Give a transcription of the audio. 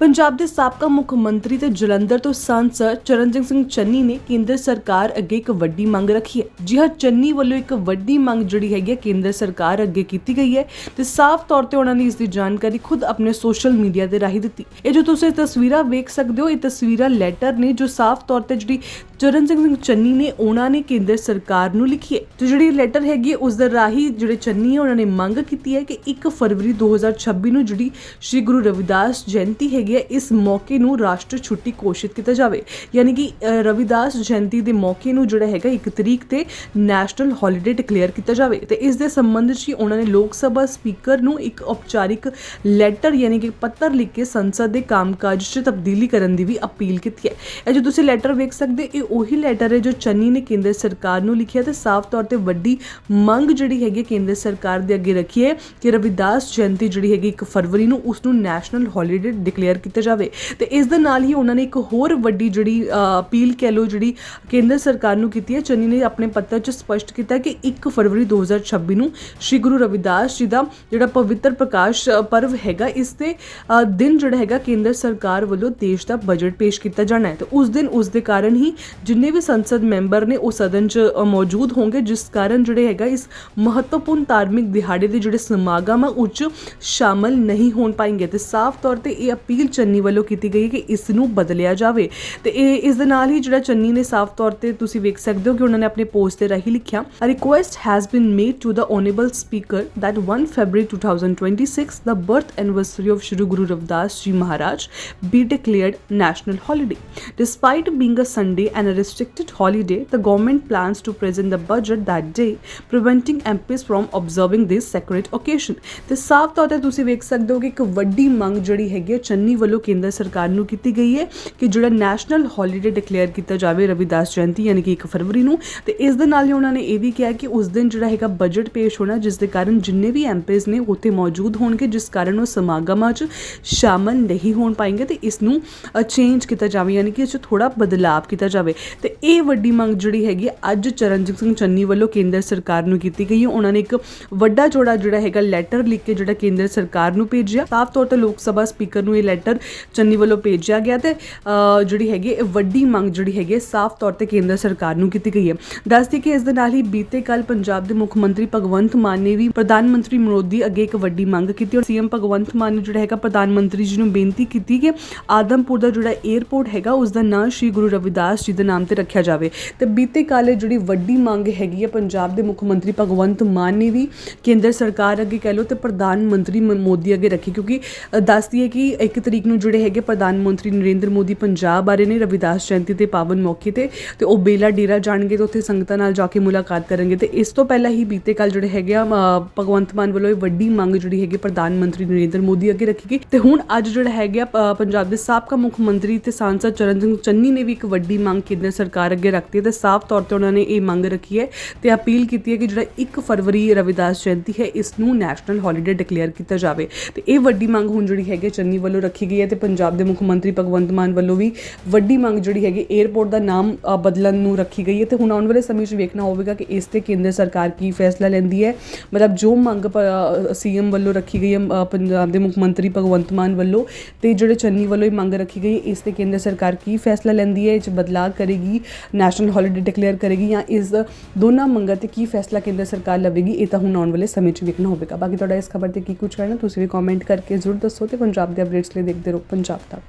ਪੰਜਾਬ ਦੇ ਸਾਬਕਾ ਮੁੱਖ ਮੰਤਰੀ ਤੇ ਜਲੰਧਰ ਤੋਂ ਸਾਂਸਦ ਚਰਨਜੀਤ ਸਿੰਘ ਚੰਨੀ ਨੇ ਕੇਂਦਰ ਸਰਕਾਰ ਅੱਗੇ ਇੱਕ ਵੱਡੀ ਮੰਗ ਰੱਖੀ ਹੈ। ਜੀ ਹਾਂ, ਚੰਨੀ ਵੱਲੋਂ ਇੱਕ ਵੱਡੀ ਮੰਗ ਜਿਹੜੀ ਹੈਗੀ ਹੈ, ਕੇਂਦਰ ਸਰਕਾਰ ਅੱਗੇ ਕੀਤੀ ਗਈ ਹੈ ਤੇ ਸਾਫ਼ ਤੌਰ ਤੇ ਉਹਨਾਂ ਨੇ ਇਸ ਦੀ ਜਾਣਕਾਰੀ ਖੁਦ ਆਪਣੇ ਸੋਸ਼ਲ ਮੀਡੀਆ ਦੇ ਰਾਹੀਂ ਦਿੱਤੀ। ਇਹ ਜੋ ਤੁਸੀਂ ਤਸਵੀਰਾਂ ਵੇਖ ਸਕਦੇ ਹੋ, ਇਹ ਤਸਵੀਰਾਂ ਲੈਟਰ ਨੇ ਜੋ ਸਾਫ਼ ਤੌਰ ਤੇ ਜਿਹੜੀ ਚਰਨ ਸਿੰਘ ਚੰਨੀ ਨੇ ਉਹਨਾਂ ਨੇ ਕੇਂਦਰ ਸਰਕਾਰ ਨੂੰ ਲਿਖੀ ਹੈ। ਤੇ ਜਿਹੜੀ ਲੈਟਰ ਹੈਗੀ ਹੈ ਉਸ ਦੇ ਰਾਹੀਂ ਜਿਹੜੇ ਚੰਨੀ ਹੈ ਉਹਨਾਂ ਨੇ ਮੰਗ ਕੀਤੀ ਹੈ ਕਿ 1 ਫਰਵਰੀ 2026 ਨੂੰ ਜਿਹੜੀ ਸ੍ਰੀ ਗੁਰੂ ਰਵਿਦਾਸ ਜਯੰਤੀ ਹੈਗੀ ਹੈ ਇਸ ਮੌਕੇ ਨੂੰ ਰਾਸ਼ਟਰ ਛੁੱਟੀ ਘੋਸ਼ਿਤ ਕੀਤਾ ਜਾਵੇ। ਯਾਨੀ ਕਿ ਅ, ਰਵਿਦਾਸ ਜਯੰਤੀ ਦੇ ਮੌਕੇ ਨੂੰ ਜਿਹੜਾ ਹੈਗਾ 1 ਤਰੀਕ ਤੇ ਨੈਸ਼ਨਲ ਹੌਲੀਡੇ ਡਿਕਲੇਅਰ ਕੀਤਾ ਜਾਵੇ। ਤੇ ਇਸ ਦੇ ਸੰਬੰਧ 'ਚ ਹੀ ਉਹਨਾਂ ਨੇ ਲੋਕ ਸਭਾ ਸਪੀਕਰ ਨੂੰ ਇੱਕ ਔਪਚਾਰਿਕ ਲੈਟਰ ਯਾਨੀ ਕਿ ਪੱਤਰ ਲਿਖ ਕੇ ਸੰਸਦ ਦੇ ਕੰਮਕਾਜ 'ਚ ਤਬਦੀਲੀ ਕਰਨ ਦੀ ਵੀ ਅਪੀਲ ਕੀਤੀ ਹੈ। ਇਹ ਜੋ ਤੁਸੀਂ ਲੈਟਰ ਵੇਖ ਸਕਦੇ ਇਹ ਉਹੀ ਲੈਟਰ ਹੈ ਜੋ ਚੰਨੀ ਨੇ ਕੇਂਦਰ ਸਰਕਾਰ ਨੂੰ ਲਿਖਿਆ ਤੇ ਸਾਫ਼ ਤੌਰ ਤੇ ਵੱਡੀ ਮੰਗ ਜਿਹੜੀ ਹੈਗੀ ਹੈ ਕੇਂਦਰ ਸਰਕਾਰ ਦੇ ਅੱਗੇ ਰੱਖੀ ਹੈ ਕਿ ਰਵਿਦਾਸ ਜਯੰਤੀ ਜਿਹੜੀ ਹੈਗੀ 1 ਫਰਵਰੀ ਨੂੰ ਉਸ ਨੂੰ ਨੈਸ਼ਨਲ ਹੌਲੀਡੇ ਡਿਕਲੇਅਰ ਕੀਤਾ ਜਾਵੇ। ਤੇ ਇਸ ਦੇ ਨਾਲ ਹੀ ਉਹਨਾਂ ਨੇ ਇੱਕ ਹੋਰ ਵੱਡੀ ਜਿਹੜੀ ਅਪੀਲ ਕਹਿ ਲਓ ਜਿਹੜੀ ਕੇਂਦਰ ਸਰਕਾਰ ਨੂੰ ਕੀਤੀ ਹੈ, ਚੰਨੀ ਨੇ ਆਪਣੇ ਪੱਤਰ 'ਚ ਸਪਸ਼ਟ ਕੀਤਾ ਕਿ 1 ਫਰਵਰੀ 2026 ਨੂੰ ਸ੍ਰੀ ਗੁਰੂ ਰਵਿਦਾਸ ਜੀ ਦਾ ਜਿਹੜਾ ਪਵਿੱਤਰ ਪ੍ਰਕਾਸ਼ ਪਰਵ ਹੈਗਾ, ਇਸ ਦੇ ਦਿਨ ਜਿਹੜਾ ਹੈਗਾ ਕੇਂਦਰ ਸਰਕਾਰ ਵੱਲੋਂ ਦੇਸ਼ ਦਾ ਬਜਟ ਪੇਸ਼ ਕੀਤਾ ਜਾਣਾ ਹੈ। ਤੇ ਉਸ ਦਿਨ ਉਸ ਦੇ ਕਾਰਨ ਹੀ ਜਿੰਨੇ ਵੀ ਸੰਸਦ ਮੈਂਬਰ ਨੇ ਉਹ ਸਦਨ 'ਚ ਮੌਜੂਦ ਹੋਣਗੇ, ਜਿਸ ਕਾਰਨ ਜਿਹੜੇ ਹੈਗਾ ਇਸ ਮਹੱਤਵਪੂਰਨ ਧਾਰਮਿਕ ਦਿਹਾੜੇ ਦੇ ਜਿਹੜੇ ਸਮਾਗਮ ਆ ਉੱਚ ਸ਼ਾਮਲ ਨਹੀਂ ਹੋਣ ਪਾਏਗੇ ਤੇ ਸਾਫ਼ ਤੌਰ ਤੇ ਇਹ ਅਪੀਲ ਚੰਨੀ ਵੱਲੋਂ ਕੀਤੀ ਗਈ ਕਿ ਇਸ ਨੂੰ ਬਦਲਿਆ ਜਾਵੇ ਤੇ ਇਹ, ਇਸ ਦੇ ਨਾਲ ਹੀ ਜਿਹੜਾ ਚੰਨੀ ਨੇ ਸਾਫ਼ ਤੌਰ ਤੇ ਤੁਸੀਂ ਵੇਖ ਸਕਦੇ ਹੋ ਕਿ ਉਹਨਾਂ ਨੇ ਆਪਣੇ ਪੋਸਟ ਤੇ ਰਾਹੀਂ ਲਿਖਿਆ a request has been made to the enable speaker that 1 February 2026 the birth anniversary of Shri Guru Ravdas Ji Maharaj be declared national holiday. Despite being a Sunday and a restricted holiday, the government plans to present the budget that day, preventing MPs from observing this sacred occasion. ਤੇ ਸਾਫ਼ ਤੌਰ ਤੇ ਤੁਸੀਂ ਵੇਖ ਸਕਦੇ ਹੋ ਕਿ ਇੱਕ ਵੱਡੀ ਮੰਗ ਜਿਹੜੀ ਹੈਗੀ ਹੈ ਚੰਨੀ ਵੱਲੋਂ ਕੇਂਦਰ ਸਰਕਾਰ ਨੂੰ ਕੀਤੀ ਗਈ ਹੈ ਕਿ ਜਿਹੜਾ ਨੈਸ਼ਨਲ ਹੌਲੀਡੇ ਡਿਕਲੇਅਰ ਕੀਤਾ ਜਾਵੇ ਰਵਿਦਾਸ ਜਯੰਤੀ ਯਾਨੀ ਕਿ 1 ਫਰਵਰੀ ਨੂੰ। ਤੇ ਇਸ ਦੇ ਨਾਲ ਹੀ ਉਹਨਾਂ ਨੇ ਇਹ ਵੀ ਕਿਹਾ ਕਿ ਉਸ ਦਿਨ ਜਿਹੜਾ ਹੈਗਾ ਬਜਟ ਪੇਸ਼ ਹੋਣਾ ਜਿਸ ਦੇ ਕਾਰਨ ਜਿੰਨੇ ਵੀ ਐਮਪੀਜ਼ ਨੇ ਉੱਥੇ ਮੌਜੂਦ ਹੋਣਗੇ ਜਿਸ ਕਾਰਨ ਉਹ ਸਮਾਗਮਾਂ 'ਚ ਸ਼ਾਮਲ ਨਹੀਂ ਹੋਣ ਪਾਏਗੇ। ਤੇ ਇਸ ਨੂੰ ਚੇਂਜ ਕੀਤਾ ਜਾਵੇ ਯਾਨੀ ਕਿ ਇਸ 'ਚ ਥੋੜਾ ਬਦਲਾਅ ਕੀਤਾ ਜਾਵੇ। ਤੇ ਇਹ ਵੱਡੀ ਮੰਗ ਜਿਹੜੀ ਹੈਗੀ ਅੱਜ ਚਰਨਜੀਤ ਸਿੰਘ ਚੰਨੀ ਵੱਲੋਂ ਕੇਂਦਰ ਸਰਕਾਰ ਨੂੰ ਕੀਤੀ ਗਈ। ਹੈ ਉਹਨਾਂ ਨੇ ਇੱਕ ਵੱਡਾ ਚੌੜਾ ਜਿਹੜਾ ਹੈਗਾ ਲੈਟਰ ਲਿਖ ਕੇ ਜਿਹੜਾ ਕੇਂਦਰ ਸਰਕਾਰ ਨੂੰ ਭੇਜਿਆ। ਸਾਫ਼ ਤੌਰ ਤੇ ਲੋਕ ਸਭਾ ਸਪੀਕਰ ਨੂੰ ਇਹ ਲੈਟਰ ਚੰਨੀ ਵੱਲੋਂ ਭੇਜਿਆ ਗਿਆ ਤੇ ਜਿਹੜੀ ਹੈਗੀ ਇਹ ਵੱਡੀ ਮੰਗ ਜਿਹੜੀ ਹੈਗੀ ਸਾਫ਼ ਤੌਰ ਤੇ ਕੇਂਦਰ ਸਰਕਾਰ ਨੂੰ ਕੀਤੀ ਗਈ ਹੈ। ਦੱਸਦੀ ਕਿ ਇਸ ਦੇ ਨਾਲ ਹੀ ਬੀਤੇ ਕੱਲ ਪੰਜਾਬ ਦੇ ਮੁੱਖ ਮੰਤਰੀ ਭਗਵੰਤ ਮਾਨ ਨੇ ਵੀ ਪ੍ਰਧਾਨ ਮੰਤਰੀ ਮੋਦੀ ਅੱਗੇ ਇੱਕ ਵੱਡੀ ਮੰਗ ਕੀਤੀ ਔਰ ਸੀਐਮ ਭਗਵੰਤ ਮਾਨ ਨੇ ਜਿਹੜਾ ਹੈਗਾ, ਪ੍ਰਧਾਨ ਮੰਤਰੀ ਜੀ ਨੂੰ ਬੇਨਤੀ ਕੀਤੀ ਕਿ ਆਦਮਪੁਰ ਦਾ ਜਿਹੜਾ 에ਅਰਪੋਰਟ ਹੈਗਾ, ਉਸ ਦਾ ਨਾਮ ਸ਼੍ਰੀ ਗੁਰੂ ਰਵਿਦਾਸ ਜੀ ਦੇ ਨਾਮ ਤੇ ਰੱਖਿਆ ਜਾਵੇ। ਤੇ ਬੀਤੇ ਕੱਲ ਜਿਹੜੀ ਵੱਡੀ ਮੰਗ ਹੈਗੀ ਹੈ ਪੰਜਾਬ ਦੇ ਮੁੱਖ ਮੰਤਰੀ ਭਗਵੰਤ ਮਾਨ ਨੇ ਵੀ ਕੇਂਦਰ ਸਰਕਾਰ ਅੱਗੇ ਕਹਿ ਲਓ ਤੇ ਪ੍ਰਧਾਨ ਮੰਤਰੀ ਮੋਦੀ ਅੱਗੇ ਰੱਖੀ। ਕਿਉਂਕਿ ਦੱਸਦੀ ਹੈ ਕਿ ਇੱਕ ਤਰੀਕ ਨੂੰ ਜਿਹੜੇ ਹੈਗੇ ਪ੍ਰਧਾਨ ਮੰਤਰੀ ਨਰਿੰਦਰ ਮੋਦੀ ਪੰਜਾਬ ਬਾਰੇ ਨੇ ਰਵਿਦਾਸ ਜਯੰਤੀ ਦੇ ਪਾਵਨ ਮੌਕੇ ਤੇ ਤੇ ਉਹ ਬੇਲਾ ਡੇਰਾ ਜਾਣਗੇ ਤੇ ਉੱਥੇ ਸੰਗਤਾਂ ਨਾਲ ਜਾ ਕੇ ਮੁਲਾਕਾਤ ਕਰਨਗੇ। ਤੇ ਇਸ ਤੋਂ ਪਹਿਲਾਂ ਹੀ ਬੀਤੇ ਕੱਲ ਜਿਹੜੇ ਹੈਗੇ ਆ ਭਗਵੰਤ ਮਾਨ ਵੱਲੋਂ ਇਹ ਵੱਡੀ ਮੰਗ ਜਿਹੜੀ ਹੈਗੀ ਪ੍ਰਧਾਨ ਮੰਤਰੀ ਨਰਿੰਦਰ ਮੋਦੀ ਅੱਗੇ ਰੱਖੀ ਗਈ। ਤੇ ਹੁਣ ਅੱਜ ਜਿਹੜਾ ਹੈਗਾ ਪੰਜਾਬ ਦੇ ਸਾਬਕਾ ਮੁੱਖ ਮੰਤਰੀ ਤੇ ਸਾਂਸਦ ਚਰਨ ਸਿੰਘ ਚੰਨੀ ਨੇ ਵੀ ਇੱਕ ਵੱਡੀ ਮੰਗ ਕੇਂਦਰ ਸਰਕਾਰ ਅੱਗੇ ਰੱਖਤੀ ਹੈ ਤੇ ਸਾਫ਼ ਤੌਰ ਤੇ ਉਹਨਾਂ ਨੇ ਇਹ ਮੰਗ ਰੱਖੀ ਹੈ ਤੇ ਅਪੀਲ ਕੀਤੀ ਹੈ ਕਿ ਜਿਹੜਾ 1 ਫਰਵਰੀ ਰਵਿਦਾਸ ਜਯੰਤੀ ਹੈ, ਇਸ ਨੂੰ ਨੈਸ਼ਨਲ ਹੌਲੀਡੇ ਡਿਕਲੇਅਰ ਕੀਤਾ ਜਾਵੇ। ਤੇ ਇਹ ਵੱਡੀ ਮੰਗ ਹੁਣ ਜਿਹੜੀ ਹੈਗੀ ਹੈ, ਚੰਨੀ ਵੱਲੋਂ ਰੱਖੀ ਗਈ ਹੈ ਤੇ ਪੰਜਾਬ ਦੇ ਮੁੱਖ ਮੰਤਰੀ ਭਗਵੰਤ ਮਾਨ ਵੱਲੋਂ ਵੀ ਵੱਡੀ ਮੰਗ ਜਿਹੜੀ ਹੈਗੀ 에ਅਰਪੋਰਟ ਦਾ ਨਾਮ ਬਦਲਣ ਨੂੰ ਰੱਖੀ ਗਈ ਹੈ ਤੇ ਹੁਣ ਆਉਣ ਵਾਲੇ ਸਮੇਂ 'ਚ ਵੇਖਣਾ ਹੋਵੇਗਾ ਕਿ ਇਸ ਤੇ ਕੇਂਦਰ ਸਰਕਾਰ ਕੀ ਫੈਸਲਾ ਲੈਂਦੀ ਹੈ। ਮਤਲਬ ਜੋ ਮੰਗ ਸੀਐਮ ਵੱਲੋਂ ਰੱਖੀ ਗਈ ਹੈ ਪੰਜਾਬ ਦੇ ਮੁੱਖ ਮੰਤਰੀ ਭਗਵੰਤ ਮਾਨ ਵੱਲੋਂ ਤੇ ਜਿਹੜੇ ਚੰਨੀ ਵੱਲੋਂ ਇਹ ਮੰਗ ਰੱਖੀ ਗਈ ਇਸ ਤੇ ਕੇਂਦਰ ਸਰਕਾਰ ਕੀ ਫੈਸਲਾ ਲੈਂਦੀ ਹੈ, ਇਹ 'ਚ ਬਦਲਾਅ ਕਰੇਗੀ ਨੈਸ਼ਨਲ ਹੌਲੀਡੇ ਡਿਕਲੇਅਰ ਕਰੇਗੀ ਜਾਂ ਇਸ ਦੋਨਾਂ ਮੰਗਾਂ ਤੇ ਕੀ ਫੈਸਲਾ ਕੇਂਦਰ ਸਰਕਾਰ ਲਵੇਗੀ, ਇਹ ਤਾਂ ਹੁਣ ਆਉਣ ਵਾਲੇ ਸਮੇਂ 'ਚ ਵੇਖਣਾ ਹੋਵੇਗਾ। ਬਾਕੀ ਤੁਹਾਡਾ ਇਸ ਖਬਰ ਤੇ ਕੀ ਕੁਝ ਕਹਿਣਾ, ਤੁਸੀਂ ਵੀ ਕਮੈਂਟ ਕਰਕੇ ਜ਼ਰੂਰ ਦੱਸੋ ਤੇ ਪੰਜਾਬ ਦੇ ਅਪਡੇਟਸ ਲਈ ਦੇਖਦੇ ਰਹੋ ਪੰਜਾਬ ਤੱਕ।